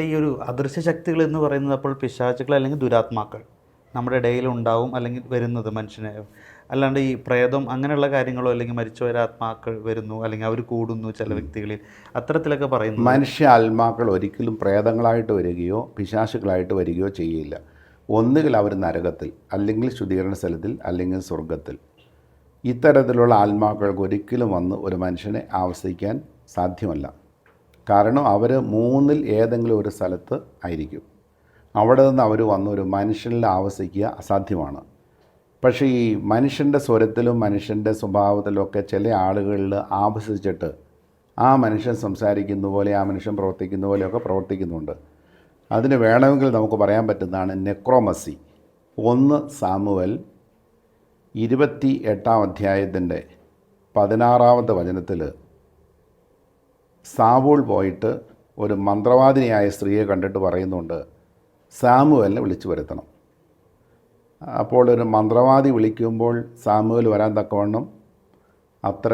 ഈ ഒരു അദൃശ്യ ശക്തികൾ എന്ന് പറയുന്നത് അപ്പോൾ പിശാചുകൾ അല്ലെങ്കിൽ ദുരാത്മാക്കൾ നമ്മുടെ ഇടയിൽ ഉണ്ടാവും അല്ലെങ്കിൽ വരുന്നത് മനുഷ്യനെ. അല്ലാണ്ട് ഈ പ്രേതം അങ്ങനെയുള്ള കാര്യങ്ങളോ അല്ലെങ്കിൽ മരിച്ചുപോയ ആത്മാക്കൾ വരുന്നു അല്ലെങ്കിൽ അവർ കൂടുന്നു ചില വ്യക്തികളിൽ അത്തരത്തിലൊക്കെ പറയുന്നു മനുഷ്യ ആത്മാക്കൾ ഒരിക്കലും പ്രേതങ്ങളായിട്ട് വരികയോ പിശാശുക്കളായിട്ട് വരികയോ ചെയ്യില്ല. ഒന്നുകിൽ അവർ നരകത്തിൽ അല്ലെങ്കിൽ ശുദ്ധീകരണ സ്ഥലത്തിൽ അല്ലെങ്കിൽ സ്വർഗത്തിൽ ഇത്തരത്തിലുള്ള ആത്മാക്കൾക്ക് ഒരിക്കലും വന്ന് ഒരു മനുഷ്യനെ ആവശ്യിക്കാൻ സാധ്യമല്ല. കാരണം അവർ മൂന്നിൽ ഏതെങ്കിലും ഒരു സ്ഥലത്ത് ആയിരിക്കും. അവിടെ നിന്ന് അവർ വന്ന് ഒരു മനുഷ്യനിൽ ആവസിക്കുക അസാധ്യമാണ്. പക്ഷേ ഈ മനുഷ്യന്റെ സ്വരത്തിലും മനുഷ്യന്റെ സ്വഭാവത്തിലും ഒക്കെ ചില ആളുകളിൽ ആവശിച്ചിട്ട് ആ മനുഷ്യൻ സംസാരിക്കുന്ന പോലെ ആ മനുഷ്യൻ പ്രവർത്തിക്കുന്ന പോലെയൊക്കെ പ്രവർത്തിക്കുന്നുണ്ട്. അതിന് വേണമെങ്കിൽ നമുക്ക് പറയാൻ പറ്റുന്നതാണ് നെക്രോമസി. ഒന്ന് സാമുവൽ ഇരുപത്തി എട്ടാം അധ്യായത്തിന്റെ പതിനാറാമത്തെ വചനത്തിൽ സാവൂൾ പോയിട്ട് ഒരു മന്ത്രവാദിനിയായ സ്ത്രീയെ കണ്ടിട്ട് പറയുന്നുണ്ട് സാമുവലിനെ വിളിച്ചു വരുത്തണം. അപ്പോൾ ഒരു മന്ത്രവാദി വിളിക്കുമ്പോൾ സാമുവൽ വരാൻ തക്കവണ്ണം അത്ര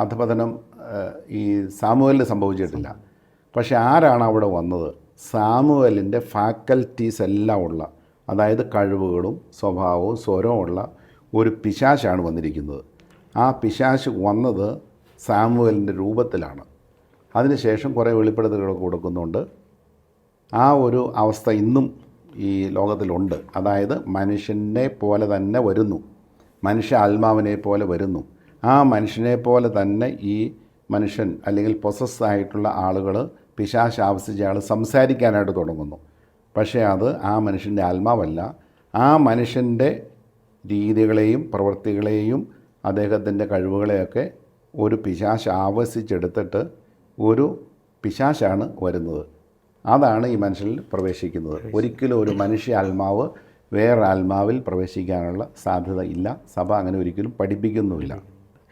അധപതനം ഈ സാമുവലിന് സംഭവിച്ചിട്ടില്ല. പക്ഷേ ആരാണ് അവിടെ വന്നത്? സാമുവലിന്റെ ഫാക്കൽറ്റീസ് എല്ലാം ഉള്ള അതായത് കഴിവുകളും സ്വഭാവവും സ്വരവും ഉള്ള ഒരു പിശാശാണ് വന്നിരിക്കുന്നത്. ആ പിശാശ് വന്നത് സാമുവലിന്റെ രൂപത്തിലാണ്. അതിനുശേഷം കുറേ വെളിപ്പെടുത്തലുകൾ കൊടുക്കുന്നുണ്ട്. ആ ഒരു അവസ്ഥ ഇന്നും ഈ ലോകത്തിലുണ്ട്. അതായത് മനുഷ്യനെ പോലെ തന്നെ വരുന്നു. മനുഷ്യ ആത്മാവിനെ പോലെ വരുന്നു. ആ മനുഷ്യനെ പോലെ തന്നെ ഈ മനുഷ്യൻ അല്ലെങ്കിൽ പൊസസ് ആയിട്ടുള്ള ആളുകൾ പിശാശ് ആവശ്യിച്ച ആൾ സംസാരിക്കാനായിട്ട് തുടങ്ങുന്നു. പക്ഷേ അത് ആ മനുഷ്യന്റെ ആത്മാവല്ല. ആ മനുഷ്യന്റെ രീതികളെയും പ്രവൃത്തികളെയും അദ്ദേഹത്തിന്റെ കഴിവുകളെയൊക്കെ ഒരു പിശാശ് ആവസിച്ചെടുത്തിട്ട് ഒരു പിശാശാണ് വരുന്നത്. അതാണ് ഈ മനുഷ്യനിൽ പ്രവേശിക്കുന്നത്. ഒരിക്കലും ഒരു മനുഷ്യ ആത്മാവ് വേറെ ആത്മാവിൽ പ്രവേശിക്കാനുള്ള സാധ്യത ഇല്ല. സഭ അങ്ങനെ ഒരിക്കലും പഠിപ്പിക്കുന്നുമില്ല.